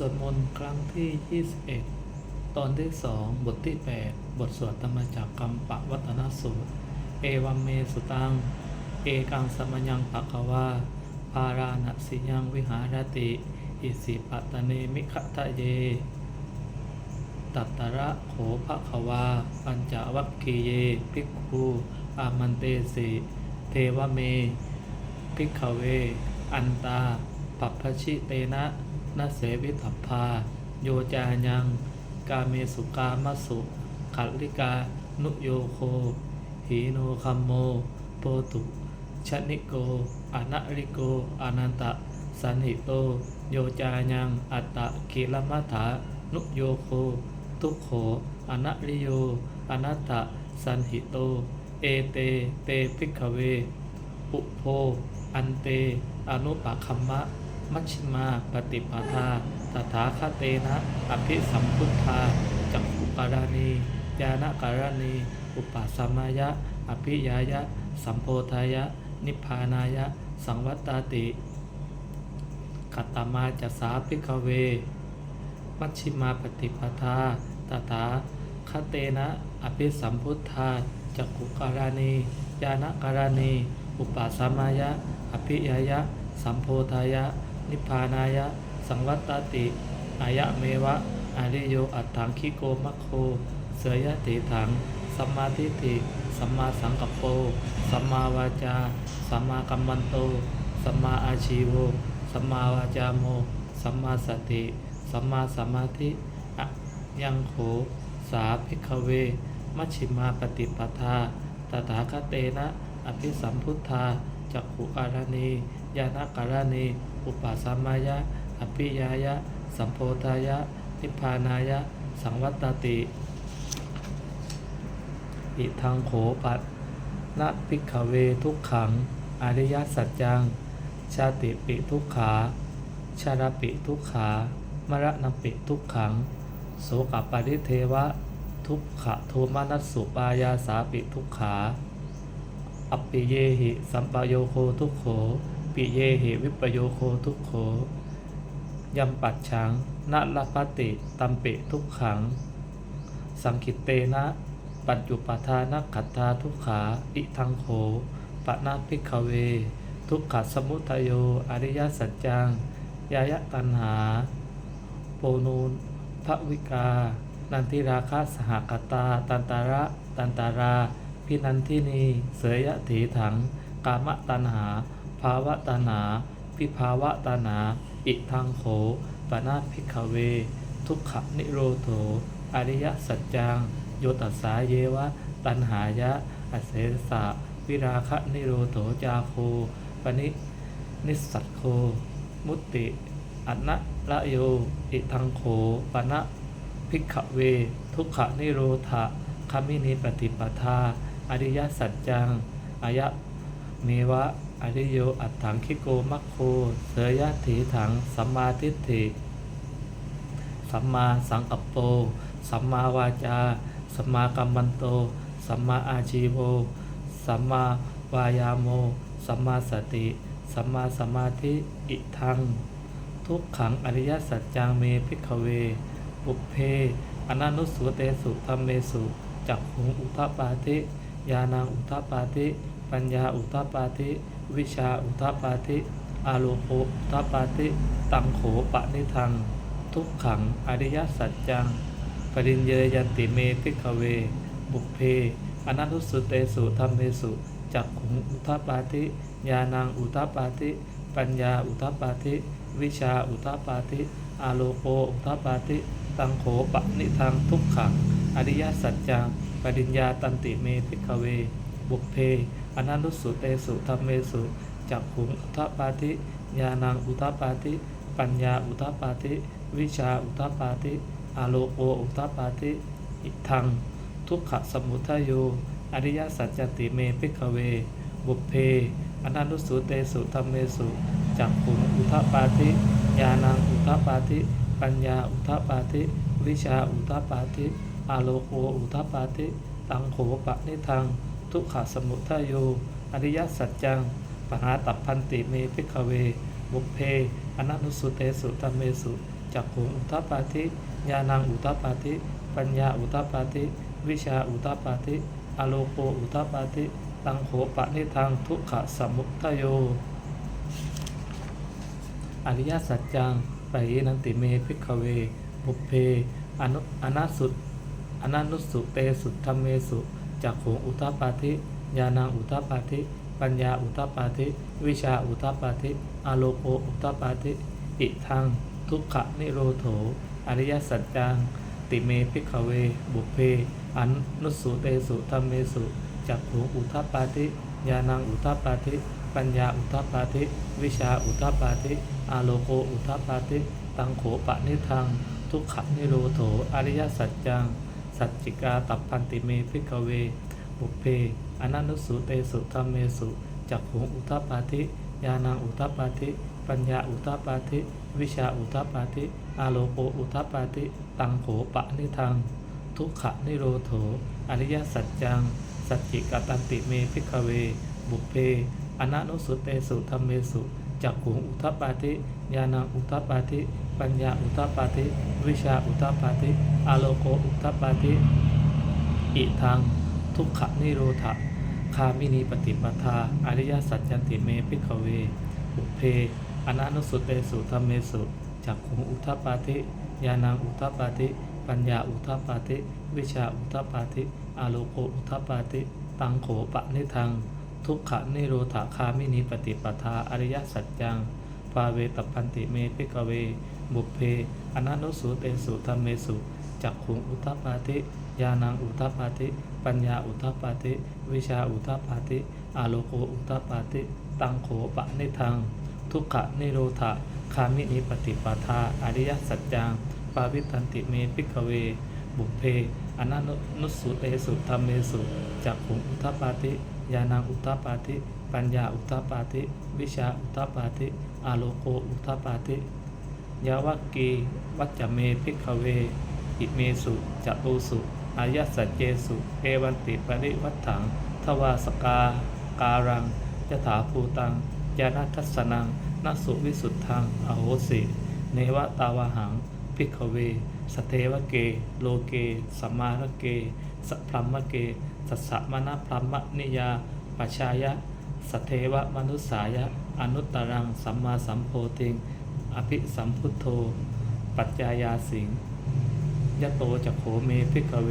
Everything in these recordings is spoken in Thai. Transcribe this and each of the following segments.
สวดมนต์ครั้งที่ 21 ตอนที่สองบทที่ 8 บทสวดธรรมจักรกรรมปวัตนสูตร เอวัมเมสุตัง เอกังสมยังภควาปาราณสิยังวิหารติ อิสิปัตเนมิขทะเย ตัตตระโขภควา ปัญจวัคคีเยภิกขุอามันเตสิเทวเม ภิกขเว อันตาปัปพชิเตนะ นเสวิทัพพา โยจายัง กาเมสุกามสุขัลลิกา นุโยโค หีโนคัมโม โปตุชนิโกอนะริโกอนันตะ สันหิโต โยจายัง อัตตะกิลมัฏฐานุโยโค ทุกโขอนะริโยอนัตตะ สันหิโต เอเต เตภิกเวอุโพ อันเต อนุปคัมมะ มัชฌิมาปฏิปทาตถาคเตนะ อภิสัมพุทธาจักขุการณีญาณการณี อุปสัมมายะ อภิยายะ สัมโพธายะ นิพพานายะ สังวัตตาติกัตตมาจัสสาภิกเว มัชฌิมาปฏิปทาตถาคเตนะ อภิสัมพุทธาจักขุการณีญาณการณี อุปสัมมายะ อภิยายะ สัมโพธายะ นิพพานายะ สังวัตตติอายะเมวะอาริโยอัตถังคิโกมัคโค เสยยะติถัง สัมมาทิฏฐิ สัมมาสังกัปโป สัมมาวาจา สัมมากัมมันโต สัมมาอาชีโว สัมมาวาจาโม สัมมาสติ สัมมาสมาธิอะยังโข สาภิกขเว มัชฌิมาปฏิปทา ตถาคเตนะ อภิสัมพุทธาจักขุการณีญาณการณีอุปสัมมายะ อภิยายะ สัมโพธายะ นิพพานายะ สังวัตติ อิทังโขปัตนะภิกขเวทุกขัง อริยสัจจัง ชาติปิทุกขา ชาราปิทุกขามรณปิทุกขัง โสกปริเทวะ ทุกขะโทมานัสสุปายาสาปิทุกขา อัปปิเยหิ สัมปโยโคทุกโข ปิเยหิวิปโยโคทุกโขยัมปัจฉังนาลปติตัมเปทุกขัง สังคิตเตนะปัจจุปทานักขัตตาทุกขาอิทังโขปะนาภิกเว ทุกขสมุทโยอริยสัจจังยายะตันหา โปนูนภวิกา นันทิราคะสหกตา ตันตาระตันตารา พินันทินี เสยยะถีถัง กามตันหา ภาวะตันา พิภาวะตันา อิทังโขปนาภิกขเว ทุกขนิโรโถอริยสัจจัง โยตัสสาเยวะ ตันหายะ อเสสะ วิราคะนิโรโถจาโคปนินิสัตโค มุติ อันะละโย อิทังโขปนะภิกขเว ทุกขนิโรธะคามินิปฏิปทา อริยสัจจังอายะเมวะ อริโยอัตถังคิโกมัคโคเสยถีถัง สัมมาทิฏฐิ สัมมาสังกัปโป สัมมาวาจา สัมมากัมมันโต สัมมาอาชีโว สัมมาวายาโม สัมมาสติ สัมมาสมาธิอิทัง ทุกขังอริยสัจจังเมพิกเว ปุเพอนันุสุเตสุธรรมเมสุจักขุงอุทปาติ ญาณังอุทปาติ ปัญญาอุทปาติ วิชาอุทปาติอาโลโภอุทปาติตังโขปะนิทัง ทุกขังอริยสัจจัง ปริญเยยันติเมพิกขเว บุพเพอนันตุสุเตสุธรรมเมสุจักขุงอุทปาติญาณังอุทปาติ ปัญญาอุทปาติวิชาอุทปาติอาโลโปอุทปาติ ตังโขปะนิทังทุกขัง อริยสัจจัง ปริญญาตันติเมพิกเว บุพเพ อนันตุสุเตสุธรรมเมสุจักขุงอุทปาติญาณังอุทปาติปัญญาอุทปาติวิชาอุทปาติอาโลโปอุทปาติอิทัง ทุกขสมุทัยโยอริยสัจจติเมพิกเว บุพเพอนันตุสุเตสุธรรมเมสุจักขุงอุทปาติญาณังอุทปาติปัญญาอุทปาติวิชาอุทปาติอาโลโกอุทปาติตังโขปะนิทัง ทุกขสมุทัยโย อริยสัจจัง ปหาตัพพันติเมพิกเว บุเพ อนันุสุเตสุธรรมเมสุ จักขุอุทปปาทิญาณังอุทปปาทิปัญญาอุทปปาทิวิชาอุทปปาทิอโลโกอุทปปาทิตังโขปะนิทังทุกขสมุทโย อริยสัจจังปะยินันติเมพิกเว บุเพ อนุอนาสุตอนานุสุเตสุธรรมเมสุ จักขงอุทปปาทิญาณังอุทปปาทิปัญญาอุทปปาทิวิชาอุทปปาทิอโลโกอุทปปาทิอิทังทุกขะนิโรโถ อริยสัจจัง ติเมพิกเว บุพเพอนุสุเตสุธรรมเมสุจักขงอุทปปาทิญาณังอุทปปาทิปัญญาอุทปปาทิวิชาอุทปปาทิอโลโกอุทปปาทิตังโขปะนิทัง ทุกขะนิโรโถ อริยสัจจัง สัจจิกาตับพันติเมพิกเว บุพเพอนันนุสุเตสุธรรมเมสุจักขุงอุทปปาทิญาณังอุทปปาทิปัญญาอุทปปาทิวิชาอุทปปาทิอาโลโกอุทปปาทิตังโขปะนิทัง ทุกขนิโรโถ อริยสัจจัง สัจจิกตันติเมพิกเว บุพเพอนันนุสุเตสุธรรมเมสุจักขุงอุทปปาทิญาณังอุทปปาทิ ปัญญาอุทปปาทิวิชาอุทปปาทิอาโลโกอุทปปาทิอิทัง ทุกขนิโรธคามินีปฏิปทา อริยสัจจันติเมพิกเว อุเพ อนันุสุเตสุธรรมเมสุจักขุงอุทปปาทิญาณังอุทปปาทิปัญญาอุทปปาทิวิชาอุทปปาทิอาโลโกอุทปปาทิตังโขปะนิทัง ทุกขนิโรธาคามินีปฏิปทา อริยสัจจังปาเวตพันติเมพิกเว บุพเพอนันุสุเตสุธรรมเมสุจักขุงอุทปปาทิญาณังอุทปปาทิปัญญาอุทปปาทิวิชาอุทปปาทิอาโลโกอุทปปาทิตังโขปะนิทังทุกขะนิโรธคามินิปฏิปทาอริยสัจจังปาวิตันติเมพิกเวบุพเพอนันนุสุเตสุธรรมเมสุจักขุงอุทปปาทิญาณังอุทปปาทิปัญญาอุทปปาทิวิชาอุทปปาทิอาโลโกอุทปปาทิ ยาวกีวัจเมพิกเว อิเมสุจตุสุอายัสสจเจสุ เอวันติปริวัฏถัง ทวาสกาการังยถาภูตังยานัทัสสนังนัสุวิสุทธัง อโหสิ เนวตาวหัง พิกเว สเทวเก โลเก สัมมาระเก สัพพรหมเก สัสสะมณพรหมนิยาปชายะ สเทวมนุสายะ อนุตตรัง สัมมาสัมโพธิง อภิสัมพุทโธ ปัจจายาสิงยะโตจักโขเมพิกเว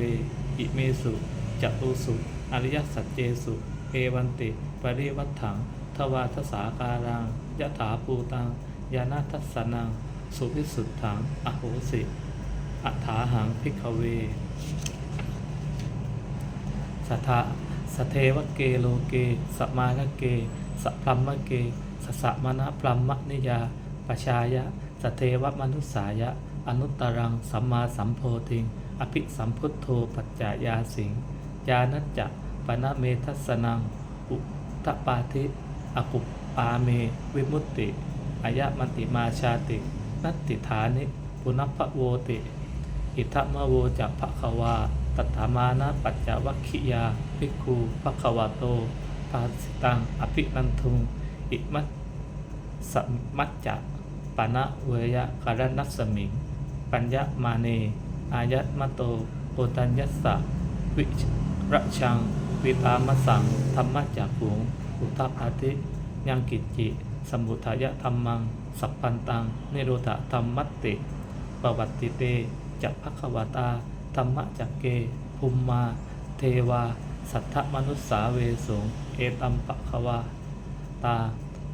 อิเมสุจตุสุ อริยสัจเจสุ เอวันติ ปริวัฏถัง ทวาทสาการังยะถาภูตัง ยานาทัสนัง สุวิสุทธัง อโหสิ อัฏฐาหังพิกเว สัทาสเทวเกโลเก สมาลเก สพรหมเก สสะมณพรหมนิยา ปชายะ สเทวมนุสายะ อนุตตรัง สัมมาสัมโพธิง อภิสัมพุทโธปัจจายาสิง ยานัจจะปนะเมทัสนัง อุทปาทิอกุปปาเม วิมุตติอายะมันติมาชาติ นัตติฐานิ ปุณพพโวติ อิทัมโวจักภควา ตัตถามานะปัจจวัคคิยา ภิกขุภควาโตปาสิตัง อภินันทุง อิมัสมัจจะ ปนะเวยะการนัสสมิง ปัญญมาเน อายัตมโตโปตัญญสสะวิระชัง วิตามสัง ธรรมจักขุงอุทปาทิยังกิจจิ สมุทายะธรรมัง สัพพันตัง นิโรธธรรมัตติ ปวัตติเตจักภควตา ธรรมจักเก ภุมมา เทวา สัทธมนุสสาเวสง เอตัมปะควาตา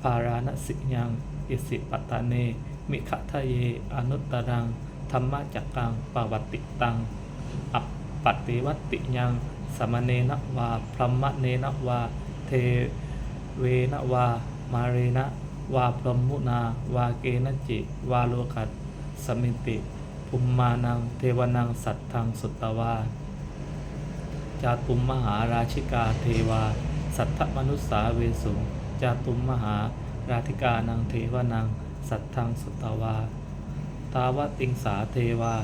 ภาราณสิยัง อิสิปตาเน มิขะทะเย อนุตตรัง ธรรมจักกังปวัตติตัง อัปปติวัตติยัง สมเนนะวา พรหมเนนะวา เทเวนะวา มาเรนะวาพรหมุนา วาเกนจิ วาโลกัสสมิติภุมมานัง เทวนัง สัตทัง สุตตวา จาตุมมหาราชิกาเทวา สัทธมนุสสาเวสุ จาตุมมหา ราธิกานังเทวนัง สัทธังสุตตวา ตาวะติงสาเทวา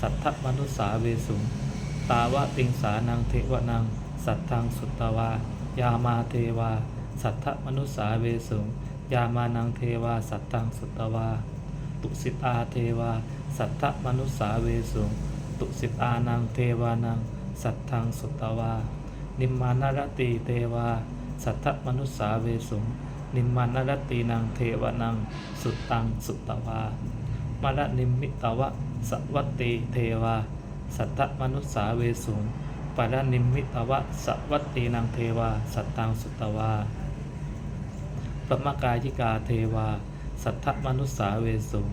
สัทธมนุสสาเวสุงตาวะติงสานังเทวนัง สัทธังสุตตวา ยามาเทวา สัทธมนุสสาเวสุงยามานังเทวา สัทธังสุตตวา ตุสิตาเทวา สัทธมนุสสาเวสุงตุสิตานังเทวานัง สัทธังสุตตวา นิมมานารติเทวา สัทธมนุสสาเวสุง นิมมานรตินังเทวานัง สุตัง สุตตวามรนิมิตวะสวัตติเทวา สัทธมนุสสาเวสุงปรนิมิตวะสวัตตีนังเทวา สัตตัง สุตตวาปรมกายิกาเทวา สัทธมนุสสาเวสุง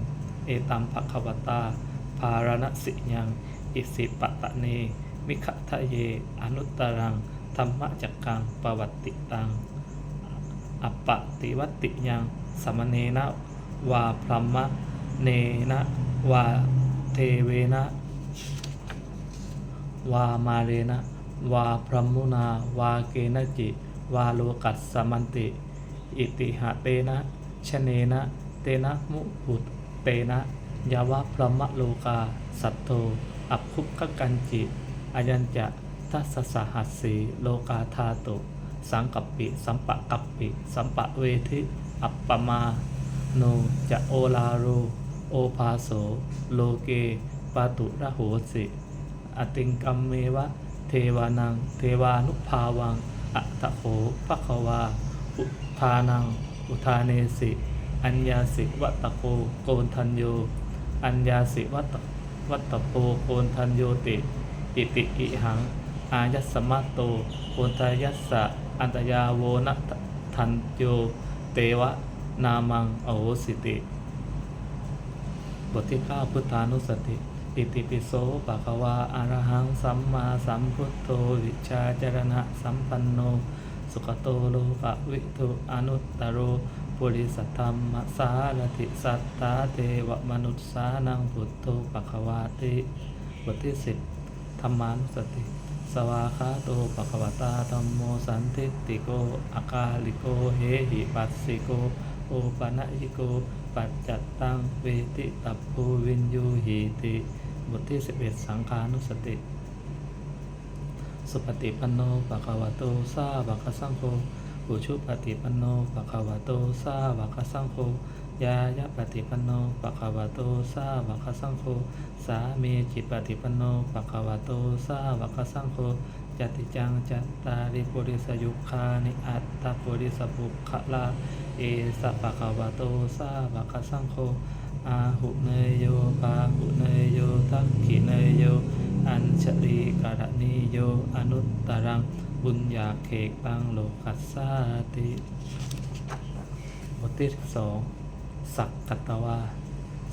เอตัมภควตา ภารณสิยัง อิสิปะตะเนมิขะทะเย อนุตตรัง ธรรมจักกังปวัตติตัง อัปปติวัติยังสมเนนะวาพรหมะเนนะวาเทเวนะวามาเรนะวาพรหมุนาวาเกณจิ วาโลกัสสมันติ อิติหะเตนะชเนนะเตนะมุหุตเตนะยาวะพรหมโลกา สัตโธอัพคุกกันจิอายัญจะทัสสสหัสสีโลกาธาตุ สังกัปปิ สัมปะกัปปิ สัมปะเวทิ อัปปมาโน จะโอลาโร โอภาโส โลเกปาตุระโหสิ อติงกัมเมวะ เทวานัง เทวานุภาวัง อัตโขภควา อุทานัง อุทาเนสิ อัญญาสิวัตโกโกนทันโย อัญญาสิวัตวัตโปโกนทันโยติ อิติอิหัง อายัสสมะโตโกนทายัสสะ อันตยาโวนะทันโยเตวะนามังโอสิติ บทที่9พุทธานุสติ อิติปิโสปะคะวาอะรหังสัมมาสัมพุทโธวิชาจรณะสัมปันโน สุขโตโลกวิทุอนุตตโรปุริสธรรมสารติสัตตาเทวมนุษสานังพุทโธปะคะวาติ บทที่ 10 ธรรมานุสติ สวาคาโตปะควตาธรรมโมสันทิติโกอากาลิโกเฮหิปัสสิโกโอปะนะยิโกปัจจัตตังเวติตัพูวินยูหีติบทที่ 11 สังขานุสติ สุปฏิปันโนปะควโตสาวกสังโฆอุชุปฏิปันโนปะควโตสาวกสังโฆ ยายะปฏิปันโนปะคะวะโตสาวกสังโฆสามีจิปฏิปันโนปะคะวะโตสาวกสังโฆจติจังจัตตาริปุริสยุคานิอัตตปุริสบุคลาเอสปะคะวะโตสาวกสังโฆอาหุเนยโยปาหุเนยโยทักขิเนยโย อัญชลีการณิโยอนุตตรังบุญญาเขกปังโลกัสสาติบทที่สอง สักกัตวา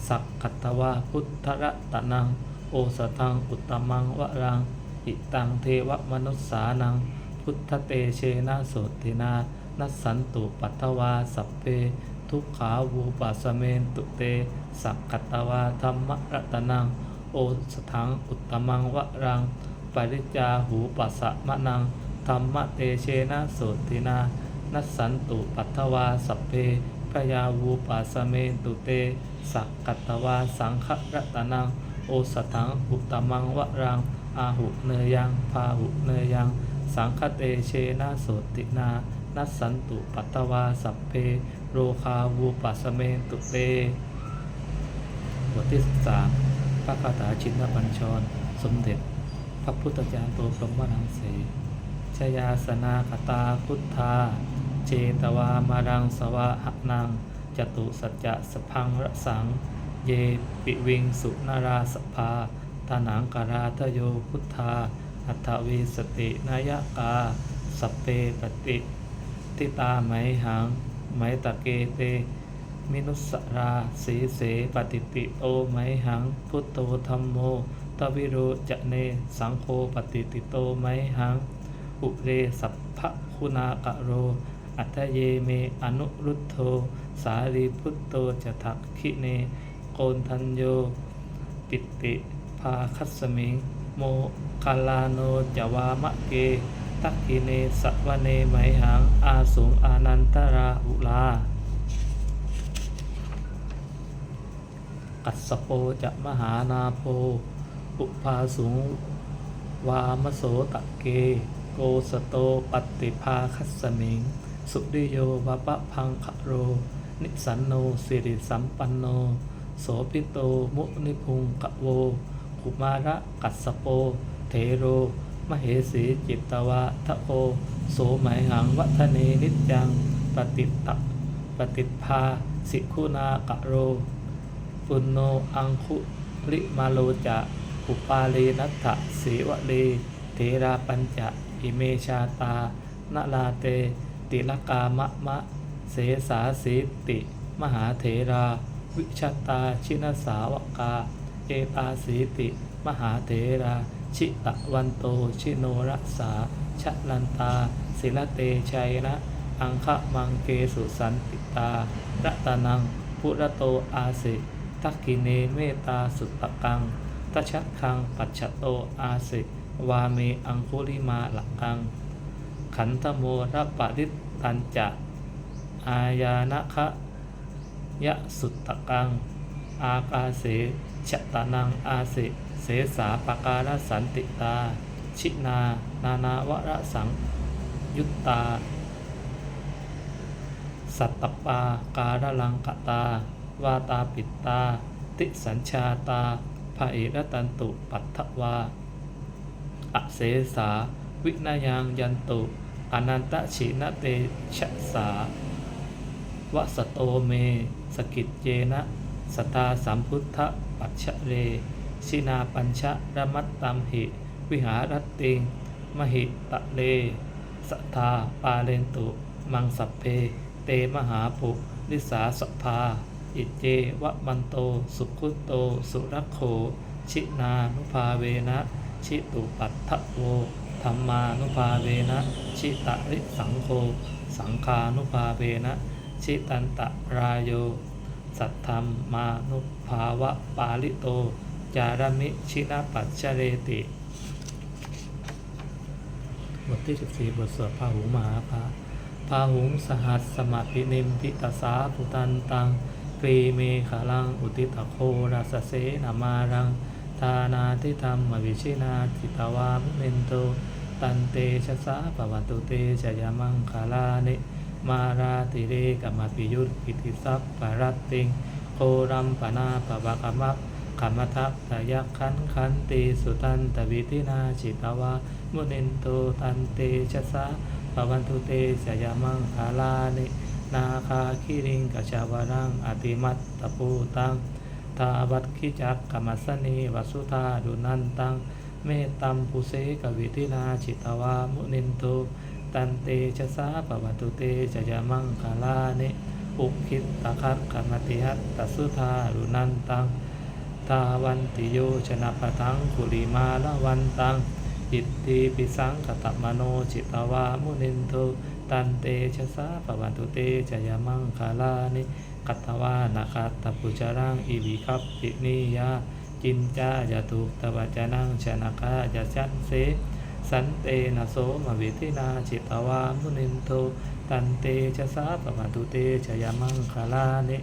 สักกัตวาพุทธรัตนัง โอสทังอุตมังวรัง อิตังเทวมนุสสานัง พุทธเตเชนะโสตินา นัสสันตุปัตวาสัพเพ ทุกขาวูปัสเมนตุเต สักกัตวาธรรมรัตนัง โอสถังอุตมังวรังปริจาหูปัสสะมะนังธรรมเตเชนะโสตินา นัสสันตุปัทวาสัพเพ พยาวูปัสเมตุเตสักกัตวาสังฆรัตนัง โอสถังอุตมังวรัง อาหุเนยังพาหุเนยัง สังฆเตเชนะโสตินานัสสันตุปัตตวาสัพเพโรคาวูปัสเมตุเตบทที่สามพระคาถาชินบัญชร สมเด็จ พระพุทธจารย์โตพรหมรังสีชยาสนาคตาพุทธา เจตวามารังสวะหนังจตุสัจจะสพังระสัง เยปิวิงสุนาราสภาตานังการาทโยพุทธา อัตวีสตินายกาสเพปฏิทิตาไมหังไมตะเกเตมินุสราสีเสปฏิติโตไมหัง พุทโธธรรมโมตวิโรจเนสังโฆปฏิติโตไมหัง อุเรสัพพคุณากะโร อัตเยเมอนุรุตโธสารีพุตโตจะทักขิเน โกนทันโย ปิติภาคัสมิง โมคาลาโนจวามะเก ตักขิเนสวเนไมหัง อาสุงอานันตราหุลากัสโปจะมหานาโพ อุปาสุงวามโสตะเก โกสโตปฏิภาคัสมิง สุริโยวะปะพังคะโร นิสันโนสิริสัมปันโน โสปิโตมุนิพุงกะโวกุมาระกัสโป เทโร มเหสีจิตตวะทะโอโสหมหังวัฒเนนิจังปฏิตตะปฏิภาสิคุณากะโร ปุณโนอังคุลิมาโลจะอุปาเลนัตถะเสวะเล เทราปัญจะอิเมชาตานาลาเต ติลกามะมะ เสสาสีติ มหาเถรา วิชตตาชินสาวกา เอตาสีติ มหาเถรา ชิตะวันโต ชิโนรัสาชะลันตา ศิลเตชัยนะ อังคะมังเกสุสันติตารัตนัง พุระโตอาสิทักกิเนเมตาสุตตะกังตชะคังปัจฉโตอาสิวาเมอังคุลิมาหลักกัง ขันธโมรปะริตตันจะ อายานะคะยะสุตตะกัง อากาเสชะตานังอาเสเสสาปการสันติตา ชินา นานาวระสัง ยุตตา สัตตปาการลังกตา วาตาปิตตาติสัญชาตาภาเอรตันตุปัตถวา อเสสา วินายังยันตุ อนันตชินเตชะสาวสโตเม สกิจเจนะ สตาสัมพุทธปัจฉเรชินาปัญชะระมัตตัมหิ วิหารตติง มหิตะเลสัทาปาเลนตุ มังสัพเพ เตมหาปุริสาสภา อิเจวะมันโต สุขุโต สุรักโข ชินานุภาเวนะ ชิตุปัตถโว รรมานุภาเวนะชิตะริสังโฆสังคานุภาเวนะชิตันตะรายโย สัทธรรมมานุภาวะปาลิโต จารมิชินาปัจเจเรติ บทที่ 14 บทสวดพาหุงมหาภาพาหุงสหัสสมาธินิมพิตสาปุตันตังกรีเมขลังอุติตโคราสเสนามารัง ทานาทิธรรมวิชินาจิตวามุเนนโต ตันเตชะสาปวันตุเตชยมังคาลานิมาราติเรกัมมปิยุตกิติสัพปรัตติง โครัมปนาปะวะกมักขมทัพตยักขันขันติสุตันตวิตินาจิตวามุนินโตตันเตชะสาปวันตุเตสยามังคาลานินาคาคิริงกชาวรังอติมัตตปูตัง ทาวัตคิจักกมัสสนีวสุธาดุนันตัง เมตตัมปุเสกวิทินาจิตวามุนินโตตันเตชะสาปวัตุเตจยมังคาลานิอุคิตตะคัตขมติหัตตสุธารุนันตังทาวันติโยชนะปะทังกุลิมาละวันตังอิตติปิสังกตมโนจิตวามุนินโทตันเตชะสาปวันตุเตจยมังคาลานิกัตวานาคาตปุจารังอิวิคัปปินิยา จินจายาตุตวัจนังชนะกายาชันเสสันเตนะโสมวิธินาจิตวามุนินโทตันเตชะสาปวันตุเตชยามังคลานิ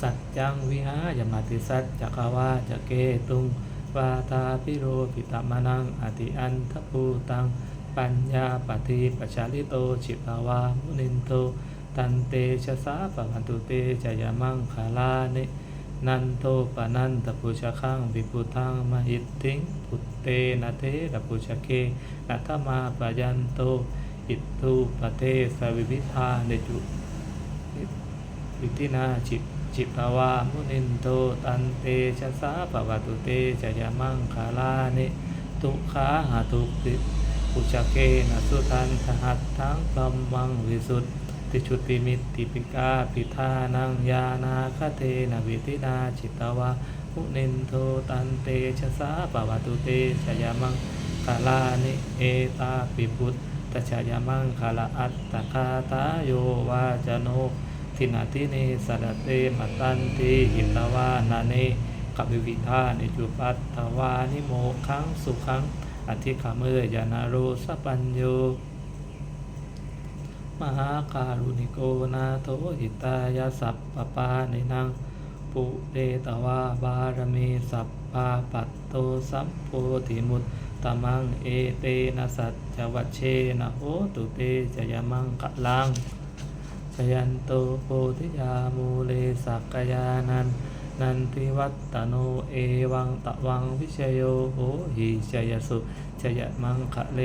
สัจจังวิหายมติสัจจกวาจะเกตุงวาทาพิโรปิตมนังอติอันทภูตัง ปัญญาปฏิปชาลิโตจิตาวามุนินโตตันเตชะสาปวันตุเตจยามังคลานิ นันโตปนันตปุชะขังวิปุทังมหิตติงพุตเตนะเทระปุชะเคนัทมาปยันโตอิตตุปเทสวิวิธาเนจุวิตินาจิตจิตวามุนินโตตันเตชะสาปวัตุเตจยมังคาลานิทุขาหาทุติปุจเกนะสุทันทหัตถังกัมมังวิสุทธ ติชุติมิตติปิกาปิธานังยานาคเทนวิตินาจิตวามุนินโทตันเตชะสาปวัตุเตจยามังคาลานิเอตาปิพุตตชยามังคาลาอัตตคาตาโยวาจโนทินาทิเนสรเตมตันติหิตวานาเนกัวิวิธานิจุปัตถวานิโมขังสุขังอธิขามเอยานาโรสปัญโย มหาการุณิโกนาโทหิตายาสัพปปาในนางปุเรตวาบารมีสัพปาปัตโตสัมโพธิมุตตมังเอเตนะสัจจวัชเชนะโหตุเตจยมังกะลังปชยันโตโพธิยามูเลสักกยานันนันทิวัตตโนเอวังตะวังวิชโยโหหิชยสุชยมังคะเล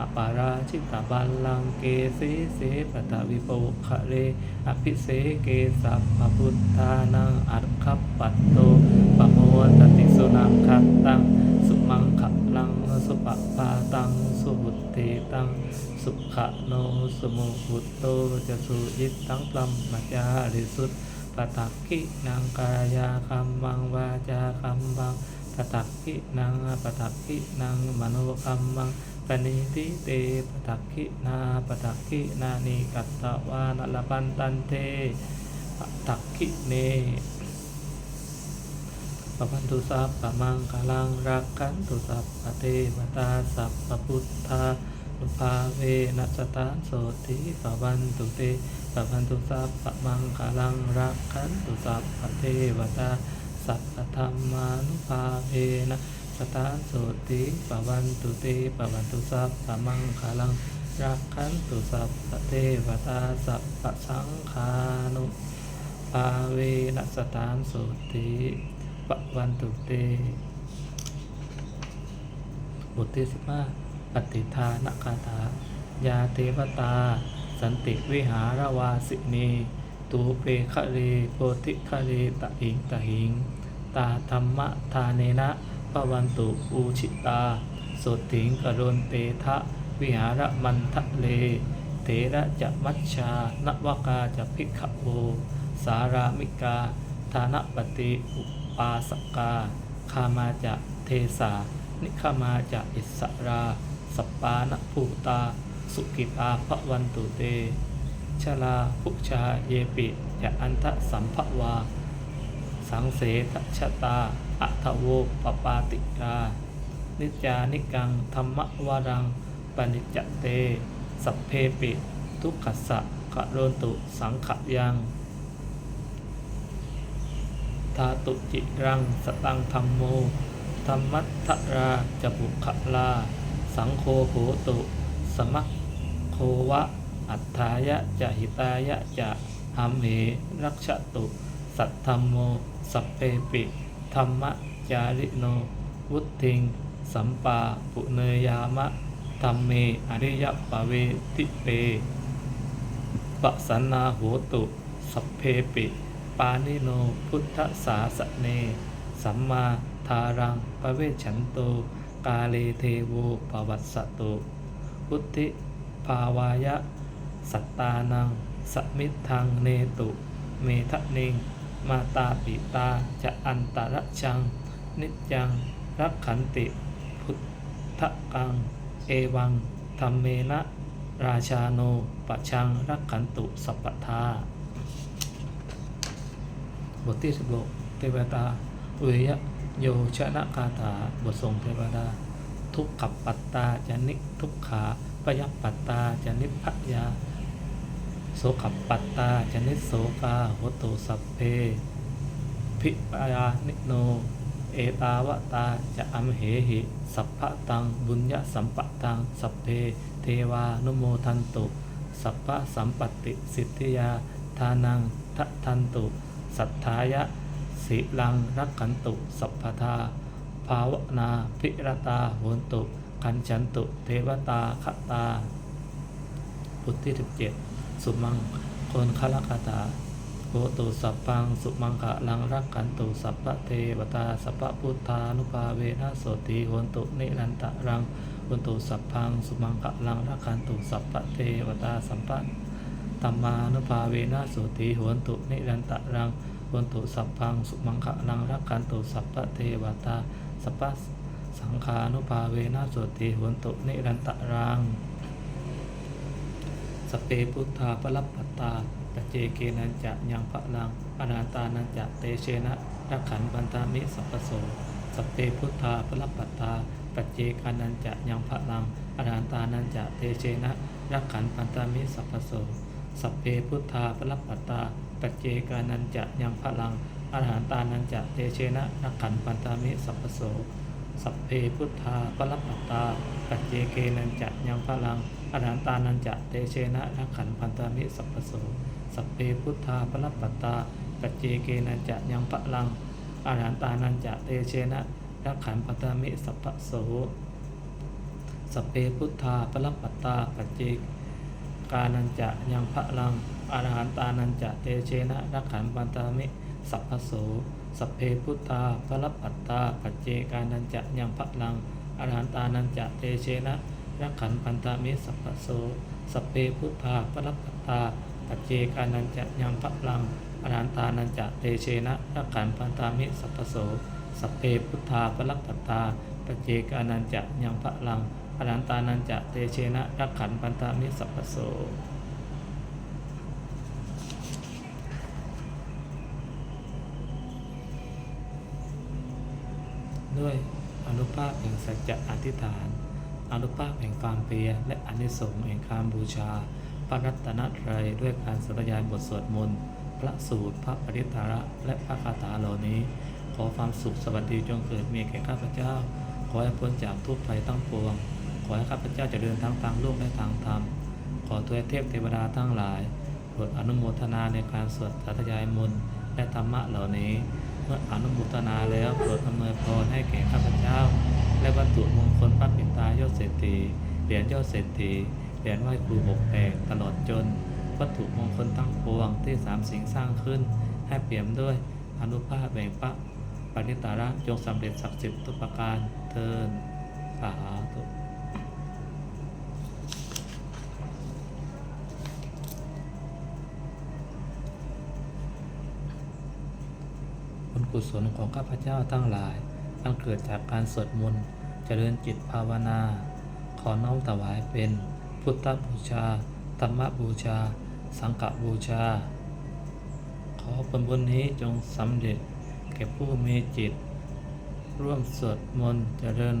อปาราชิตาบัลลังเกสีเสปตะวิโปคะเล อภิเสเกสัพพพุทธานังอัตคัปปัตโตปะโมตติสุนังคัตตัง สุมังคะลังสุปปาตัง สุบุตติตัง สุขะโนสมุบุตโตจะสุยิตตังปลัมมัจจาริสุทปตักขินังกายาคัมมังวาจาคัมมังปตักขินังปตักขินังมโนคัมมัง ปณิทิเตปตักขินาปตักขินานิกัตตวานลปันตันเตปตักขิเนปพันตุสัพพะมังคลังรักขันตุสัพพะเทวตาสัพพะพุทธานุภาเวนัสตานโสติปพันตุเตปพันตุสัพพะมังคลังรักขันตุสัพพะเทวตาสัพพะธรรมานุภาเวนะ สตานโสติปพันตุเตปพันตุสัพพมังคลังรักขันตุสัพพเทวตาสัพพสังฆานุภาเวนัสตานโสติปวันตุเตบทที่สิบห้าปฏิทานคาถายาเทวตา สันติวิหารวาสินีตูเปคะเรโพธิคะเรตะหิงตะหิง ตาธรรมะทาเนนะ ปวันตุอูชิตาโสติงกรนเตทะ วิหารมันทะเล เถระจะมัชชานวกาจะพิกขโว สารามิกา ธานปฏิอุปาสกา คามาจะเทสา นิคามาจะอิสรา สปปานภูตา สุกิตาพระวันตุเต ชลาภุชาเยปิ จะอันทะสัมภวา สังเสทชะตา อัทโวปปาติกา นิจานิกังธรรมวรังปนิจเต สัพเพปิ ทุกขสสะกะโรนตุสังขยังธาตุจิรังสตังธรรมโมธรรมัตถราจบุขลา สังโฆโหตุ สมัคโควะ อัฏฐายะจะหิตายะจะหัมเหรักชตุ สัทธรรมโม สัพเพปิ รรมจาริโน วุติง สัมปาปุเนยามะธรรมเมอริยปเวติเปปะสันนาโหตุ สัพเพปิ ปานิโน พุทธสาสเน สัมมาทารังปเวชันโต กาเลเทโวปวัสสตุพุทธิภาวายะ สัตตานัง สมิทังเนตุ เมทะเนง มาตาปิตาจะอันตระชัง นิจจังรักขันติ พุทธกัง เอวังธรรมเมนะราชาโนปะชังรักขันตุสัพพทาบทที่16เทวตาเวยโยชนะคาถาบททรงเทวดา ทุกขับปัตตาจะนิทุกขาปยัปปัตตาจะนิพพยา โสขับปัตตาจะนิโสกาโหตุสัพเพพิปายานิโน เอตาวตาจะอัมเหหิ สัพพะตัง บุญญสัมปะตัง สัพเพ เทวานุโมทันตุ สัพพะสัมปติสิทธิยา ทานังทัทันตุ สัทธายะสิลังรักขันตุ สัพพทา ภาวนาพิรตาโหนตุคันฉันตุ เทวตาคตา พุทธิสิบเจ็ด สุมังคนคละคาถาโหตุสัพพังสุมังคะลังรักขันตุสัพพะเทวตาสัพพะพุทธานุภาเวนะโสติหนตุนิรันตะรังโหนตุสัพพังสุมังคะลังรักขันตุสัพพะเทวตาสัมปะตัมมานุภาเวนะโสติหนตุนิรันตะรังโหนตุสัพพังสุมังคะลังรักขันตุสัพพะเทวตาสัพพะสังฆานุภาเวนะโสติหนตุนิรันตะรัง สเปพุทธาปรับปตตาปเจเกนันจะยังพระลังอนาตานันจะเตเชนะรักขันปันตามิสัพพโสสเปพุทธาปรับปตตาปเจกานันจะยังพระลังอนาตานันจะเตเชนะรักขันปันตามิสัพพโสสเปพุทธาปรับปตตาปเจกานันจะยังพระลังอรหันตานันจะเตเชนะรักขันปันตามิสัพพโส สัพเพพุทธาปรับปัตตาปัจเจเกนันจะยังพลัง อรหันตานันจะเตเชนะรักขันพันตามิสัพพโสสัพเพพุทธาปรัปปตาปัจเจเกนันจะยังพระลังอาหารตานันจะเตเชนะรักขันปตามิสัพพโสสัพเพพุทธาปรัปปตาปัจเจกานันจะยังพระลังอรหันตานันจะเตเชนะรักขันปันตามิสัพพโสสัพเพพุทธาปรัปปัตตาปัจเจกานันจะยังพระลังอรหันตานันจะเตเชนะ รักขันปันตามิสัพพะโสสเพพุทธาปรัปตตาปัจเจกานันจะยังพะลังอรหันตานันจะเตเชนะรักขันปันตามิสัพพะโสสเพพุทธาปรัปตตาปัจเจกานันจะยังพะลังอรันตานันจะเตเชนะรักขันปันตามิสัพพโสด้วยอนุภาพแห่งสัจจะอธิษฐาน อนุภาพแห่งความเพียรและอนิสงส์แห่งการบูชา พระรัตนตรัยด้วยการสธยายบทสวดมนต์พระสูตรพระปริตาระและพระคาถาเหล่านี้ ขอความสุขสวัสดีจงเกิดมีแก่ข้าพเจ้า ขอให้พ้นจากทุกภัยทั้งปวง ขอให้ข้าพเจ้าเจะเดินทั้งทางโลกและทางธรรม ขอตัวเทพเทวดาทั้งหลายโปรดอนุโมทนาในการสวดสาธยายมนต์และธรรมะเหล่านี้ เมื่ออนุโมทนาแล้วโปรดอำนวยพรให้แก่ข้าพเจ้า และวัตถุมงคลพระปิ่นตายอดเศรษฐีเหรียญยอดเศรษฐีเหรียญไหว้ครูหกแปดตลอดจน วัตถุมงคลทั้งปวงที่สามสิ่งสร้างขึ้น ให้เปี่ยมด้วยอนุภาพแห่งพระปณิตาระจงสำเร็จศักดิ์สิทธิ์ทุกประการเทินสาธุบุญกุศลของข้าพเจ้าทั้งหลาย อันเกิดจากการสวดมนต์เจริญจิตภาวนา ขอน้อมถวายเป็นพุทธบูชา ธรรมบูชา สังฆบูชา ขอผลบุญนี้จงสำเร็จแก่ผู้มีจิต ร่วมสวดมนต์เจริญ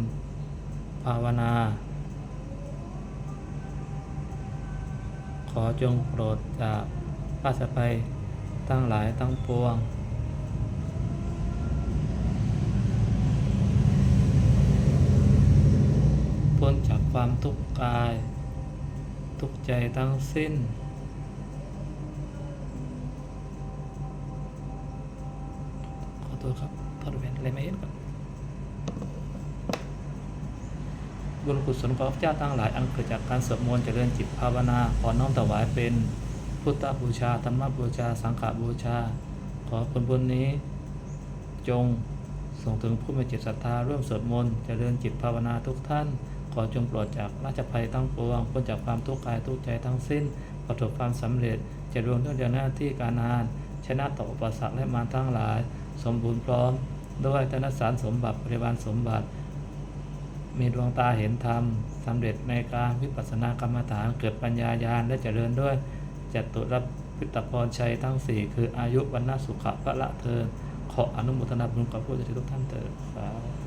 ภาวนา ขอจงโปรดจากป้าสภัยทั้งหลายทั้งปวง พ้นจาก ความทุกข์กาย ทุกใจทั้งสิ้น ขอโทษครับทอดแว่นอะไรไม่เห็นก่อนบุญกุศลของพระเจ้าทั้งหลายอันเกิดจากการสวดมนต์เจริญจิตภาวนาขอน้อมถวายเป็นพุทธบูชาธรรมบูชา สังฆบูชา ขอผลบุญนี้ จงส่งถึงผู้มีจิตศรัทธาร่วมสวดมนต์เจริญจิตภาวนาทุกท่าน อจงปลอดจากราชภัยทั้งปวงพ้นจากความทุกข์กายทุกข์ใจทั้งสิ้น ประสบความสำเร็จเจะรวมด้วยเดียวหน้าที่การงาน ชนะต่ออุปสรรคและมารทั้งหลาย สมบูรณ์พร้อม ด้วยธนสารสมบัติบริวารสมบัติ มีดวงตาเห็นธรรมสำเร็จในการวิปัสสนากรรมฐานเกิดปัญญาญาณและเจริญด้วยจตุรพิตพรชัยทั้งสี่คืออายุวันนาสุขะพระละเธอขออนุโมทนาบุญกับผู้ใจทุกท่านเถิดสาธุ